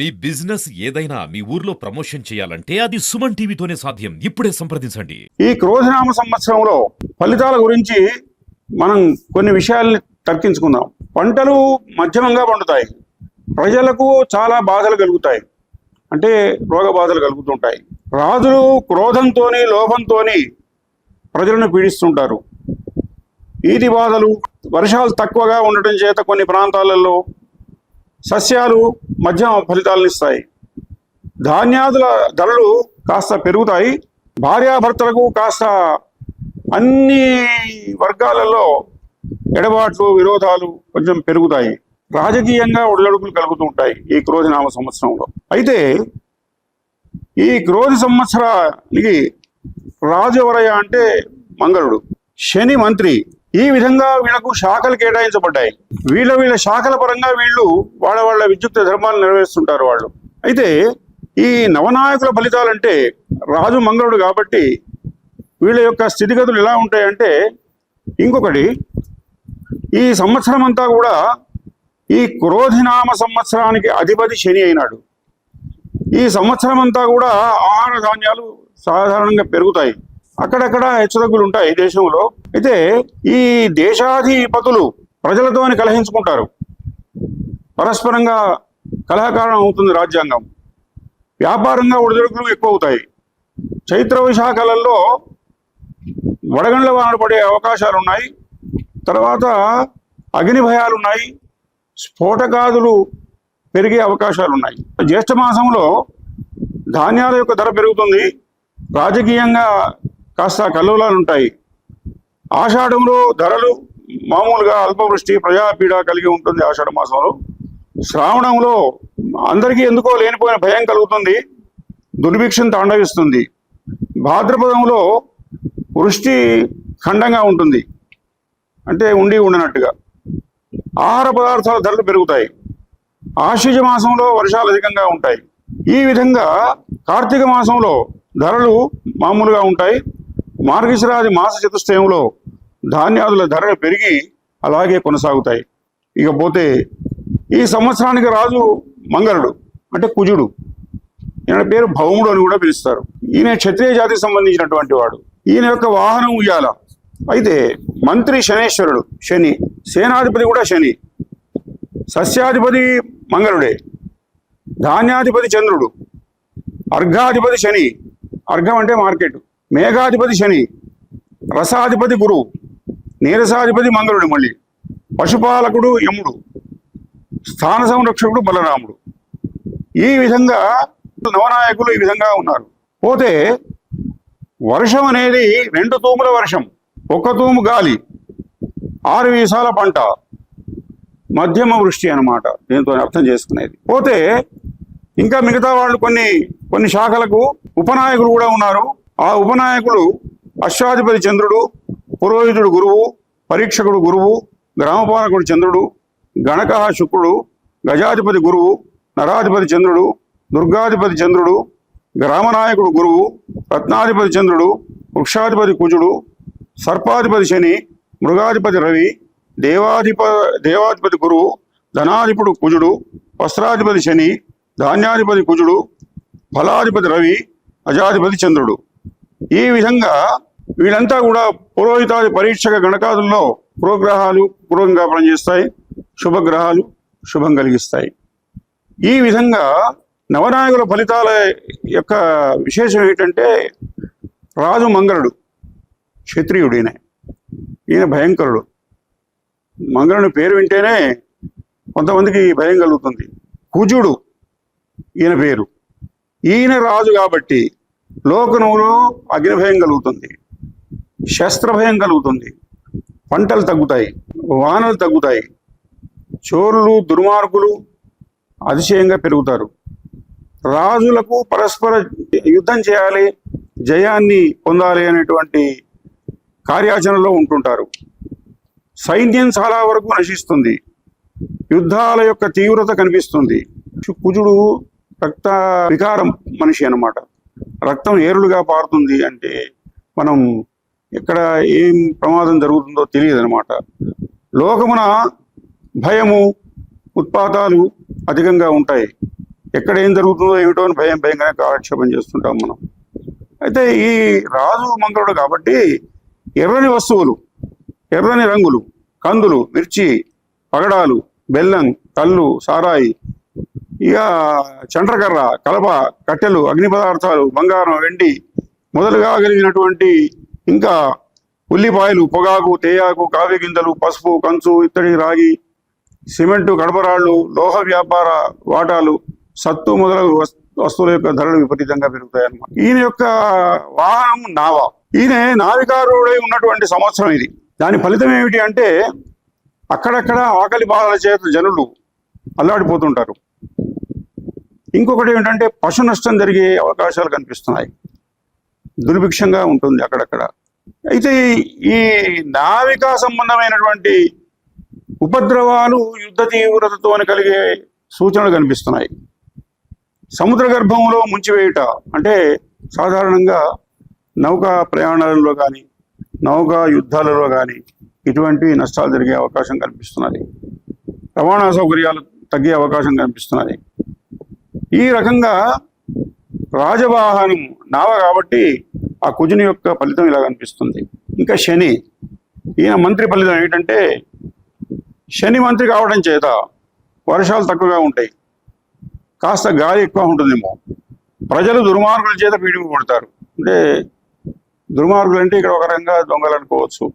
మీ business ఏదైనా మీ ఊర్లో promotion చేయాలంటే అది సుమన్ టీవీతోనే సాధ్యం. ఇప్పుడే సంప్రదించండి. ఈ క్రోధనామ సంవత్సరంలో ఫలితాల గురించి మనం కొన్ని విషయాల్ని తర్కించుకుందాం. పంటలు మధ్యమంగా పండుతాయి. ప్రజలకు చాలా బాధలు కలుగుతాయి. అంటే రోగ బాధలు కలుగుతుంటాయి. రాజులు క్రోధంతో లోభంతో ప్రజలను పీడిస్తుంటారు. ఈది బాధలు వర్షాలు తక్కువగా ఉండటం చేత కొన్ని ప్రాంతాలలో సస్యాలు మధ్యమ ఫలితాలను ఇస్తాయి. ధాన్యాదుల ధరలు కాస్త పెరుగుతాయి. భార్యాభర్తలకు కాస్త అన్ని వర్గాలలో ఎడబాట్లు విరోధాలు కొంచెం పెరుగుతాయి. రాజకీయంగా ఒడిదొడుకులు కలుగుతూ ఉంటాయి ఈ క్రోధినామ సంవత్సరంలో. అయితే ఈ క్రోధి సంవత్సరానికి రాజు ఎవరయ్యా అంటే మంగళుడు. శని మంత్రి. ఈ విధంగా వీళ్ళకు శాఖలు కేటాయించబడ్డాయి. వీళ్ళ వీళ్ళ శాఖల పరంగా వీళ్ళు వాళ్ళ వాళ్ళ విద్యుక్త ధర్మాలు నెరవేరుస్తుంటారు వాళ్ళు. అయితే ఈ నవనాయకుల ఫలితాలంటే రాజు మంగళుడు కాబట్టి వీళ్ళ యొక్క స్థితిగతులు ఎలా ఉంటాయంటే ఇంకొకటి ఈ సంవత్సరం అంతా కూడా ఈ క్రోధినామ సంవత్సరానికి అధిపతి శని అయినాడు. ఈ సంవత్సరం అంతా కూడా ఆహార ధాన్యాలు సాధారణంగా పెరుగుతాయి. అక్కడక్కడ హెచ్చుతగ్గులు ఉంటాయి దేశంలో. అయితే ఈ దేశాధిపతులు ప్రజలతోని కలహించుకుంటారు. పరస్పరంగా కలహకారణం అవుతుంది రాజ్యాంగం. వ్యాపారంగా ఒడిదొడుకులు ఎక్కువ అవుతాయి చైత్ర విశాఖలలో వడగండ్ల వాన పడే అవకాశాలు ఉన్నాయి తర్వాత అగ్ని భయాలు ఉన్నాయి స్ఫోటకాదులు పెరిగే అవకాశాలు ఉన్నాయి జ్యేష్ఠ మాసంలో ధాన్యాల యొక్క ధర పెరుగుతుంది. రాజకీయంగా కాస్త కల్లోలాలు ఉంటాయి ఆషాఢంలో ధరలు మామూలుగా అల్పవృష్టి ప్రజాపీడ కలిగి ఉంటుంది ఆషాఢ మాసంలో. శ్రావణంలో అందరికీ ఎందుకో లేనిపోయిన భయం కలుగుతుంది దుర్భిక్షం తాండవిస్తుంది. భాద్రపదంలో వృష్టి ఖండంగా ఉంటుంది అంటే ఉండి ఉండనట్టుగా. ఆహార పదార్థాల ధరలు పెరుగుతాయి ఆశ్వజ మాసంలో వర్షాలు అధికంగా ఉంటాయి. ఈ విధంగా కార్తీక మాసంలో ధరలు మామూలుగా ఉంటాయి మార్గశిరాది మాస చతుష్టయంలో ధాన్యాదుల ధరలు పెరిగి అలాగే కొనసాగుతాయి. ఇకపోతే ఈ సంవత్సరానికి రాజు మంగళుడు అంటే కుజుడు. ఈయన పేరు భౌముడు అని కూడా పిలుస్తారు. ఈయన క్షత్రియ జాతికి సంబంధించినటువంటి వాడు. ఈయన యొక్క వాహనం ఉయ్యాల. అయితే మంత్రి శనేశ్వరుడు శని. సేనాధిపతి కూడా శని. సస్యాధిపతి మంగళుడే ధాన్యాధిపతి చంద్రుడు. అర్ఘాధిపతి శని. అర్ఘం అంటే మార్కెట్. మేఘాధిపతి శని రసాధిపతి గురువు నీరసాధిపతి మంగళుడు మళ్ళీ. పశుపాలకుడు యముడు స్థాన సంరక్షకుడు బలరాముడు. ఈ విధంగా నవనాయకులు ఈ విధంగా ఉన్నారు. పోతే వర్షం అనేది రెండు తూముల వర్షం ఒక తూము గాలి ఆరు వీసాల పంట మధ్యమ వృష్టి అనమాట దీంతో అర్థం చేసుకునేది. పోతే ఇంకా మిగతా వాళ్ళు కొన్ని కొన్ని శాఖలకు ఉపనాయకులు కూడా ఉన్నారు. ఆ ఉపనాయకుడు అశ్వాధిపతి చంద్రుడు పురోహితుడు గురువు పరీక్షకుడు గురువు గ్రామపాలకుడు చంద్రుడు గణక శుక్రుడు గజాధిపతి గురువు నరాధిపతి చంద్రుడు దుర్గాధిపతి చంద్రుడు గ్రామనాయకుడు గురువు రత్నాధిపతి చంద్రుడు వృక్షాధిపతి కుజుడు సర్పాధిపతి శని మృగాధిపతి రవి దేవాధిప దేవాధిపతి గురువు ధనాధిపుడు కుజుడు వస్త్రాధిపతి శని ధాన్యాధిపతి కుజుడు ఫలాధిపతి రవి అజాధిపతి చంద్రుడు. ఈ విధంగా వీళ్ళంతా కూడా పురోహితాది పరీక్షక గణకాదుల్లో పురోగ్రహాలు పూర్వంగా పనిచేస్తాయి శుభగ్రహాలు శుభం కలిగిస్తాయి. ఈ విధంగా నవనాయకుల ఫలితాల యొక్క విశేషం ఏంటంటే రాజు మంగళుడు క్షత్రియుడు ఈయన ఈయన భయంకరుడు. మంగళుని పేరు వింటేనే కొంతమందికి భయం కలుగుతుంది. కుజుడు ఈయన పేరు. ఈయన రాజు కాబట్టి లోకనంలో అగ్నిభయం కలుగుతుంది. శస్త్రభయం కలుగుతుంది. పంటలు తగ్గుతాయి వానలు తగ్గుతాయి. చోరులు దుర్మార్గులు అతిశయంగా పెరుగుతారు. రాజులకు పరస్పర యుద్ధం చేయాలి జయాన్ని పొందాలి అనేటువంటి కార్యాచరణలో ఉంటుంటారు. సైన్యం చాలా వరకు నశిస్తుంది. యుద్ధాల యొక్క తీవ్రత కనిపిస్తుంది. కుజుడు రక్త వికారం మనిషి అన్నమాట. రక్తం ఏరులుగా పారుతుంది అంటే మనం ఎక్కడ ఏం ప్రమాదం జరుగుతుందో తెలియదు అనమాట లోకమున భయము ఉత్పాతాలు అధికంగా ఉంటాయి. ఎక్కడ ఏం జరుగుతుందో ఏమిటో అని భయం భయంగానే కాలక్షేపం చేస్తుంటాం మనం. అయితే ఈ రాజు మంగళుడు కాబట్టి ఎర్రని వస్తువులు ఎర్రని రంగులు కందులు మిర్చి పగడాలు బెల్లం కళ్ళు సారాయి ఇక చండ్రకర్ర కలప కట్టెలు అగ్ని పదార్థాలు బంగారం వెండి మొదలుగా కలిగినటువంటి ఇంకా ఉల్లిపాయలు పొగాకు తేయాకు కాఫీ గింజలు పసుపు కంచు ఇత్తడి రాగి సిమెంటు కడపరాళ్ళు లోహ వ్యాపార వాటాలు సత్తు మొదలగు వస్తువుల యొక్క ధరలు విపరీతంగా పెరుగుతాయన్నమాట. ఈయన యొక్క వాహనం నావ. ఈయన నావికారుడై ఉన్నటువంటి సంవత్సరం ఇది. దాని ఫలితం ఏమిటి అంటే అక్కడక్కడ ఆకలి బాధల చేత జనులు అల్లాడిపోతుంటారు. ఇంకొకటి ఏంటంటే పశు నష్టం జరిగే అవకాశాలు కనిపిస్తున్నాయి. దుర్భిక్షంగా ఉంటుంది అక్కడక్కడ. అయితే ఈ నావికా సంబంధమైనటువంటి ఉపద్రవాలు యుద్ధ తీవ్రతతో కలిగే సూచనలు కనిపిస్తున్నాయి. సముద్ర గర్భంలో ముంచివేయుట అంటే సాధారణంగా నౌకా ప్రయాణాలలో కానీ నౌకా యుద్ధాలలో కానీ ఇటువంటి నష్టాలు జరిగే అవకాశం కనిపిస్తున్నది. రవాణా సౌకర్యాలు తగ్గే అవకాశం కనిపిస్తున్నది. ఈ రకంగా రాజవాహనం నావ కాబట్టి ఆ కుజుని యొక్క ఫలితం ఇలా కనిపిస్తుంది ఇంకా శని ఈయన మంత్రి ఫలితం ఏంటంటే శని మంత్రి కావడం చేత వర్షాలు తక్కువగా ఉంటాయి. కాస్త గాలి ఎక్కువ ఉంటుందేమో. ప్రజలు దుర్మార్గుల చేత పీడింపబడతారు అంటే దుర్మార్గులు అంటే ఇక్కడ ఒక రకంగా దొంగలు అనుకోవచ్చు.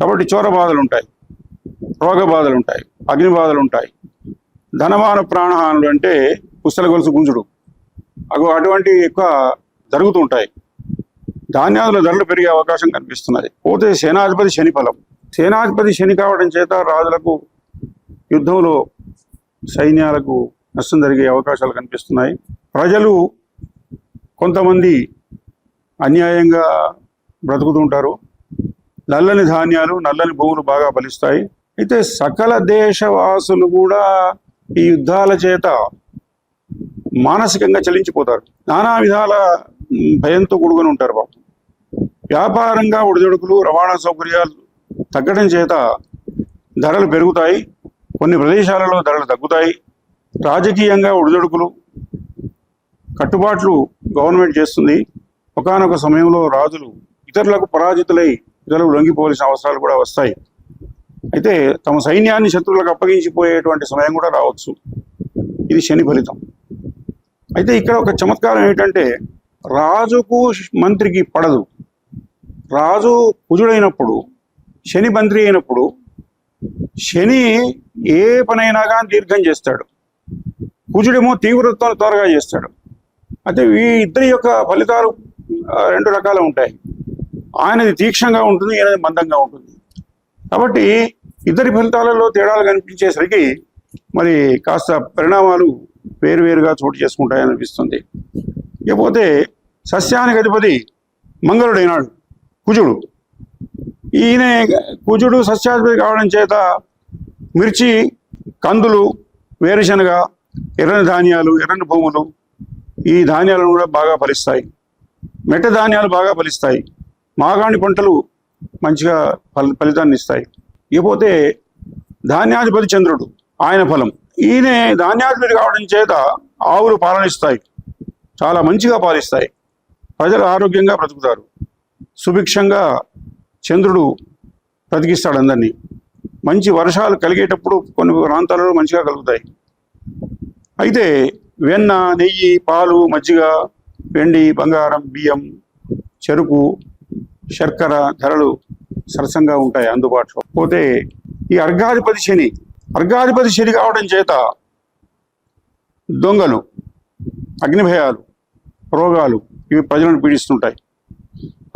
కాబట్టి చోర బాధలు ఉంటాయి. రోగ బాధలు ఉంటాయి. అగ్ని బాధలు ఉంటాయి. ధనమాన ప్రాణహానులు అంటే పుస్తల గొలుసు గుంజుడు. అగో అటువంటి ఎక్కువ జరుగుతూ ఉంటాయి ధాన్యాల ధరలు పెరిగే అవకాశం కనిపిస్తున్నది. పోతే సేనాధిపతి శని ఫలం. సేనాధిపతి శని కావడం చేత రాజులకు యుద్ధంలో సైన్యాలకు నష్టం జరిగే అవకాశాలు కనిపిస్తున్నాయి. ప్రజలు కొంతమంది అన్యాయంగా బ్రతుకుతుంటారు. నల్లని ధాన్యాలు నల్లని భూములు బాగా ఫలిస్తాయి. అయితే సకల దేశవాసులు కూడా ఈ యుద్ధాల చేత మానసికంగా చలించిపోతారు. నానా విధాల భయంతో కూడుకొని ఉంటారు బాబు వ్యాపారంగా ఒడిదొడుకులు రవాణా సౌకర్యాలు తగ్గడం చేత ధరలు పెరుగుతాయి. కొన్ని ప్రదేశాలలో ధరలు తగ్గుతాయి. రాజకీయంగా ఒడిదొడుకులు కట్టుబాట్లు గవర్నమెంట్ చేస్తుంది. ఒకానొక సమయంలో రాజులు ఇతరులకు పరాజితులై ఇతరులకు లొంగిపోవలసిన అవసరాలు కూడా వస్తాయి. అయితే తమ సైన్యాన్ని శత్రువులకు అప్పగించిపోయేటువంటి సమయం కూడా రావచ్చు. ఇది శని ఫలితం. అయితే ఇక్కడ ఒక చమత్కారం ఏంటంటే రాజుకు మంత్రికి పడదు. రాజు కుజుడైనప్పుడు శని మంత్రి అయినప్పుడు శని ఏ పనైనా కానీ దీర్ఘం చేస్తాడు. కుజుడేమో తీవ్రతను త్వరగా చేస్తాడు. అయితే ఈ ఇద్దరి యొక్క ఫలితాలు రెండు రకాలు ఉంటాయి. ఆయనది తీక్షణంగా ఉంటుంది ఈయనది మందంగా ఉంటుంది. కాబట్టి ఇద్దరి ఫలితాలలో తేడాలు కనిపించేసరికి మరి కాస్త పరిణామాలు వేరువేరుగా చోటు చేసుకుంటాయనిపిస్తుంది ఇకపోతే సస్యానికి అధిపతి మంగళుడైనాడు కుజుడు. ఈయన కుజుడు సస్యాధిపతి కావడం చేత మిర్చి కందులు వేరుశనగ ఎర్రని ధాన్యాలు ఎర్రని భూములు ఈ ధాన్యాలను కూడా బాగా ఫలిస్తాయి. మెట్ట ధాన్యాలు బాగా ఫలిస్తాయి. మాగాణి పంటలు మంచిగా ఫలితాన్ని ఇస్తాయి. ఇకపోతే ధాన్యాధిపతి చంద్రుడు ఆయన ఫలం. ఈయన ధాన్యాధిపతి కావడం చేత ఆవులు పాలనిస్తాయి. చాలా మంచిగా పాలిస్తాయి. ప్రజలు ఆరోగ్యంగా బ్రతుకుతారు. సుభిక్షంగా చంద్రుడు బ్రతికిస్తాడు అందరినీ. మంచి వర్షాలు కలిగేటప్పుడు కొన్ని ప్రాంతాలలో మంచిగా కలుగుతాయి. అయితే వెన్న నెయ్యి పాలు మజ్జిగ వెండి బంగారం బియ్యం చెరుకు శర్కర ధరలు సరసంగా ఉంటాయి అందుబాటులో. పోతే ఈ అర్ఘాధిపతి శని అర్ఘాధిపతి శని కావడం చేత దొంగలు అగ్నిభయాలు రోగాలు ఇవి ప్రజలను పీడిస్తుంటాయి.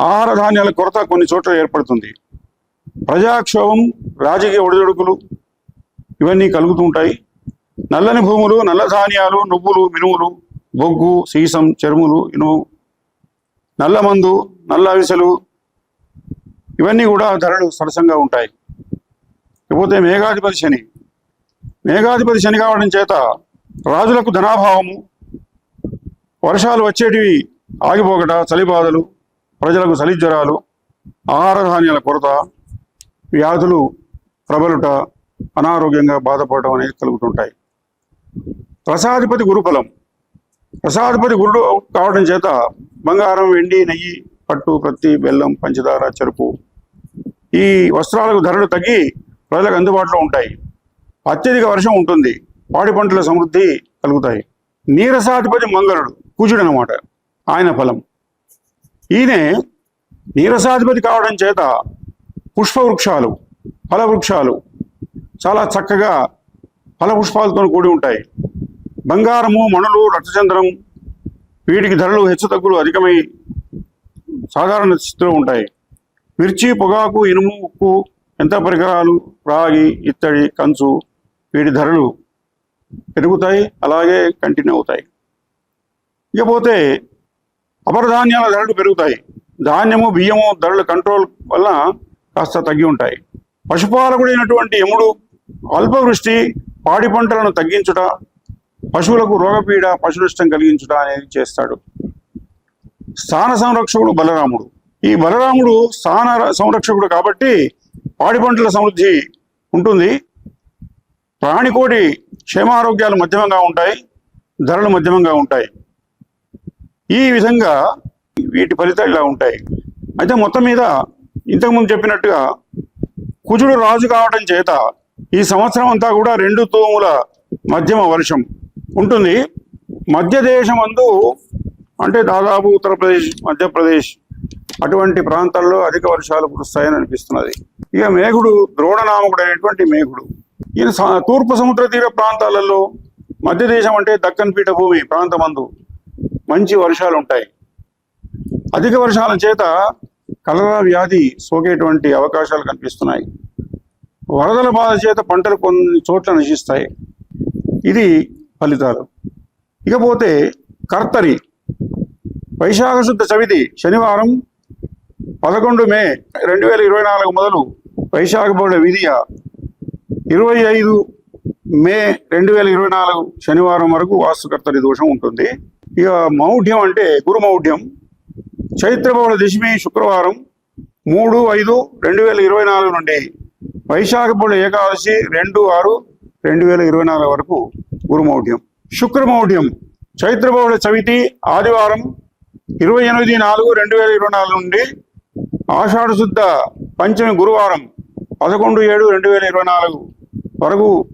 ఆహార ధాన్యాల కొరత కొన్ని చోట్ల ఏర్పడుతుంది. ప్రజాక్షోభం రాజకీయ ఒడిదొడుకులు ఇవన్నీ కలుగుతుంటాయి నల్లని భూములు నల్ల ధాన్యాలు నువ్వులు మినుములు బొగ్గు సీసం చర్ములు ఇనుము నల్ల మందు నల్ల అవిసెలు ఇవన్నీ కూడా ధరలు సరసంగా ఉంటాయి. ఇకపోతే మేఘాధిపతి శని మేఘాధిపతి శని కావడం చేత రాజులకు ధనాభావము వర్షాలు వచ్చేటివి ఆగిపోకట చలిబాధలు ప్రజలకు చలి జ్వరాలు ఆహార ధాన్యాల కొరత వ్యాధులు ప్రబలుట అనారోగ్యంగా బాధపడటం అనేది కలుగుతుంటాయి. రసాధిపతి గురుఫలం రసాధిపతి గురుడు కావడం చేత బంగారం వెండి నెయ్యి పట్టు ప్రత్తి బెల్లం పంచదార చెరుకు ఈ వస్త్రాలకు ధరలు తగ్గి ప్రజలకు అందుబాటులో ఉంటాయి. అత్యధిక వర్షం ఉంటుంది పాడి పంటల సమృద్ధి కలుగుతాయి. నీరసాధిపతి మంగళుడు కుజుడు అనమాట ఆయన ఫలం. ఈయనే నీరసాధిపతి కావడం చేత పుష్పవృక్షాలు ఫలవృక్షాలు చాలా చక్కగా ఫలపుష్పాలతో కూడి ఉంటాయి. బంగారము మణులు రక్తచంద్రం వీటికి ధరలు హెచ్చుతగ్గులు అధికమై సాధారణ స్థితిలో ఉంటాయి. మిర్చి పొగాకు ఇనుము ఉప్పు ఎంత పరికరాలు రాగి ఇత్తడి కంచు వీటి ధరలు పెరుగుతాయి అలాగే కంటిన్యూ అవుతాయి. ఇకపోతే అపరధాన్యాల ధరలు పెరుగుతాయి. ధాన్యము బియ్యము ధరలు కంట్రోల్ వల్ల కాస్త తగ్గి ఉంటాయి. పశుపాలకుడైనటువంటి యముడు అల్పవృష్టి పాడి పంటలను తగ్గించుట పశువులకు రోగపీడ పశు నష్టం కలిగించుట అనేది చేస్తాడు. స్థాన సంరక్షకుడు బలరాముడు. ఈ బలరాముడు స్థాన సంరక్షకుడు కాబట్టి పాడి పంటల సమృద్ధి ఉంటుంది. ప్రాణికోటి క్షేమారోగ్యాలు మధ్యమంగా ఉంటాయి ధరలు మధ్యమంగా ఉంటాయి. ఈ విధంగా వీటి ఫలితాలు ఇలా ఉంటాయి. అయితే మొత్తం మీద ఇంతకుముందు చెప్పినట్టుగా కుజుడు రాజు కావడం చేత ఈ సంవత్సరం అంతా కూడా రెండు తూముల మధ్యమ వర్షం ఉంటుంది. మధ్య అందు అంటే దాదాపు ఉత్తరప్రదేశ్ మధ్యప్రదేశ్ అటువంటి ప్రాంతాల్లో అధిక వర్షాలు కురుస్తాయని అనిపిస్తున్నది. ఇక మేఘుడు ద్రోణనామకుడు అనేటువంటి మేఘుడు ఈయన తూర్పు సముద్ర తీర ప్రాంతాలలో మధ్య దేశం అంటే దక్కన్ పీఠభూమి ప్రాంతమందు మంచి వర్షాలు ఉంటాయి అధిక వర్షాల చేత కలరా వ్యాధి సోకేటువంటి అవకాశాలు కనిపిస్తున్నాయి. వరదల బాధ చేత పంటలు కొన్ని చోట్ల నశిస్తాయి. ఇది ఫలితాలు. ఇకపోతే కర్తరి వైశాఖ శుద్ధ చవితి శనివారం పదకొండు మే రెండు వేల ఇరవై నాలుగు మొదలు వైశాఖ బౌడ విధియ ఇరవై ఐదు మే రెండు వేల ఇరవై నాలుగు శనివారం వరకు వాస్తుకర్త దోషం ఉంటుంది. ఇక మౌఢ్యం అంటే గురు మౌఢ్యం. చైత్రభవన దశమి శుక్రవారం మూడు ఐదు రెండు వేల ఇరవై నాలుగు నుండి వైశాఖ బౌళ ఏకాదశి రెండు ఆరు రెండు వేల ఇరవై నాలుగు వరకు గురుమౌఢ్యం శుక్రమౌఢ్యం చైత్రభవన చవితి ఆదివారం ఇరవై ఎనిమిది నాలుగు రెండు వేల ఇరవై నాలుగు నుండి ఆషాఢ శుద్ధ పంచమి గురువారం పదకొండు ఏడు రెండు వేల ఇరవై నాలుగు వరకు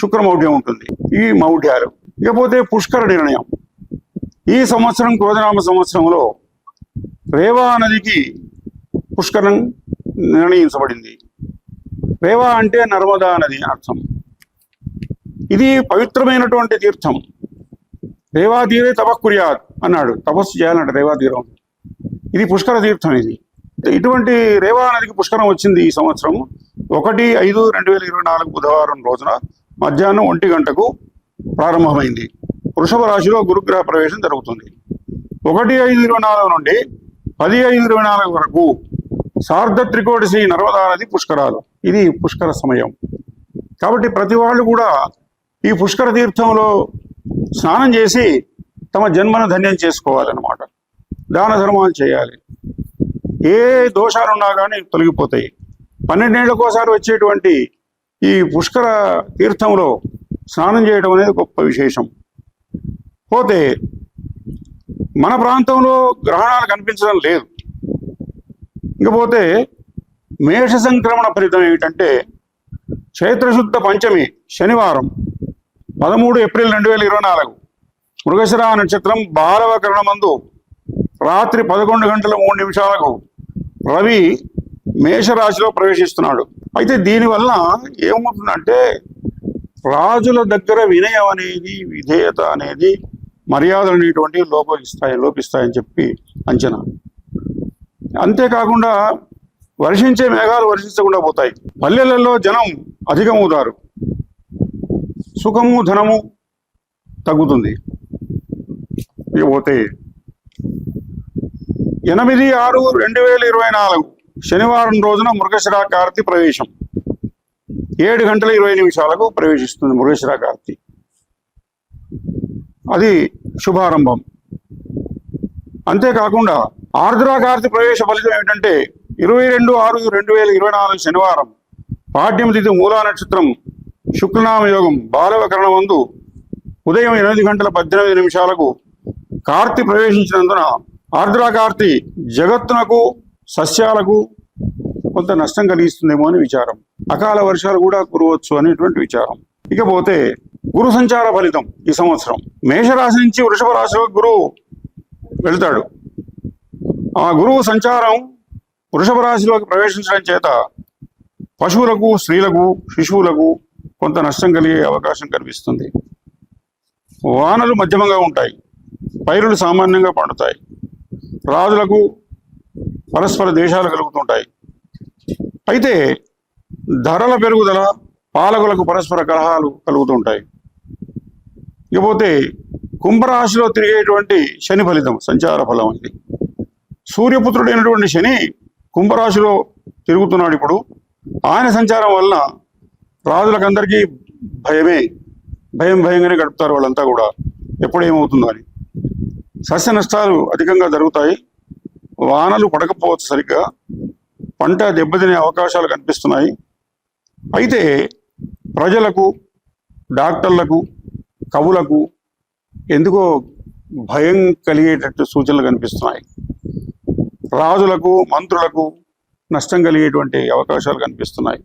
శుక్రమౌఢ్యం ఉంటుంది. ఈ మౌఢ్యాలు. ఇకపోతే పుష్కర నిర్ణయం. ఈ సంవత్సరం క్రోధనామ సంవత్సరంలో రేవా నదికి పుష్కరం నిర్ణయించబడింది. రేవా అంటే నర్మదా నది అర్థం. ఇది పవిత్రమైనటువంటి తీర్థం. రేవా తీరే తపక్కుర్యాత్ అన్నాడు. తపస్సు చేయాలంట రేవా తీరం. ఇది పుష్కర తీర్థం ఇది. ఇటువంటి రేవా నదికి పుష్కరం వచ్చింది ఈ సంవత్సరం. ఒకటి ఐదు రెండు వేల ఇరవై నాలుగు బుధవారం రోజున మధ్యాహ్నం ఒంటి గంటకు ప్రారంభమైంది. వృషభ రాశిలో గురుగ్రహ ప్రవేశం జరుగుతుంది. ఒకటి ఐదు ఇరవై నాలుగు నుండి పది ఐదు ఇరవై నాలుగు వరకు సార్ధ త్రికోటి శ్రీ నర్మదా నది పుష్కరాలు. ఇది పుష్కర సమయం. కాబట్టి ప్రతి వాళ్ళు కూడా ఈ పుష్కర తీర్థంలో స్నానం చేసి తమ జన్మను ధన్యం చేసుకోవాలన్నమాట. దాన ధర్మాలు చేయాలి. ఏ దోషాలున్నా కానీ తొలగిపోతాయి. పన్నెండేళ్ళకోసారి వచ్చేటువంటి ఈ పుష్కర తీర్థంలో స్నానం చేయడం అనేది గొప్ప విశేషం. పోతే మన ప్రాంతంలో గ్రహణాలు కనిపించడం లేదు. ఇకపోతే మేష సంక్రమణ ఫలితం ఏమిటంటే చైత్రశుద్ధ పంచమి శనివారం పదమూడు ఏప్రిల్ రెండు వేల ఇరవై నాలుగు మృగశిర నక్షత్రం బాలవ కరణమందు రాత్రి పదకొండు గంటల మూడు నిమిషాలకు రవి మేషరాశిలో ప్రవేశిస్తున్నాడు. అయితే దీనివల్ల ఏమవుతుందంటే రాజుల దగ్గర వినయం అనేది విధేయత అనేది మర్యాదలు అనేటువంటివి లోపిస్తాయి లోపిస్తాయని చెప్పి అంచనా. అంతేకాకుండా వర్షించే మేఘాలు వర్షించకుండా పోతాయి. పల్లెలలో జనం అధికమవుతారు. సుఖము ధనము తగ్గుతుంది. ఇకపోతే ఎనిమిది ఆరు రెండు వేల ఇరవై నాలుగు శనివారం రోజున మృగశిర కార్తి ప్రవేశం. ఏడు గంటల ఇరవై నిమిషాలకు ప్రవేశిస్తుంది మృగశిర కార్తి. అది శుభారంభం. అంతేకాకుండా ఆర్ద్రా కార్తి ప్రవేశ ఫలితం ఏమిటంటే ఇరవై రెండు ఆరు రెండు వేల ఇరవై నాలుగు శనివారం పాడ్యం తిథి మూలా నక్షత్రం శుక్లనామ యోగం బాలవ ఉదయం ఎనిమిది గంటల పద్దెనిమిది నిమిషాలకు కార్తీ ప్రవేశించినందున ఆర్ద్ర కార్తీ జగత్తునకు సస్యాలకు కొంత నష్టం కలిగిస్తుందేమో అని విచారం. అకాల వర్షాలు కూడా కురవచ్చు అనేటువంటి విచారం. ఇకపోతే గురు సంచార ఫలితం ఈ సంవత్సరం. మేషరాశి నుంచి వృషభ రాశిలో గురువు వెళ్తాడు. ఆ గురువు సంచారం వృషభ రాశిలోకి ప్రవేశించడం చేత పశువులకు స్త్రీలకు శిశువులకు కొంత నష్టం కలిగే అవకాశం కనిపిస్తుంది. వానలు మధ్యమంగా ఉంటాయి. పైరులు సామాన్యంగా పండుతాయి. రాజులకు పరస్పర దేశాలు కలుగుతుంటాయి. అయితే ధరల పెరుగుదల పాలకులకు పరస్పర కలహాలు కలుగుతుంటాయి. ఇకపోతే కుంభరాశిలో తిరిగేటువంటి శని ఫలితం సంచార ఫలం ఇది. సూర్యపుత్రుడైనటువంటి శని కుంభరాశిలో తిరుగుతున్నాడు ఇప్పుడు. ఆయన సంచారం వలన రాజులకందరికీ భయమే. భయం భయంగానే గడుపుతారు వాళ్ళంతా కూడా. ఎప్పుడేమవుతుందో అని. సస్య నష్టాలు అధికంగా జరుగుతాయి. వానలు పడకపోవచ్చు సరిగ్గా. పంట దెబ్బతినే అవకాశాలు కనిపిస్తున్నాయి. అయితే ప్రజలకు డాక్టర్లకు కవులకు ఎందుకో భయం కలిగేటట్టు సూచనలు కనిపిస్తున్నాయి. రాజులకు మంత్రులకు నష్టం కలిగేటువంటి అవకాశాలు కనిపిస్తున్నాయి.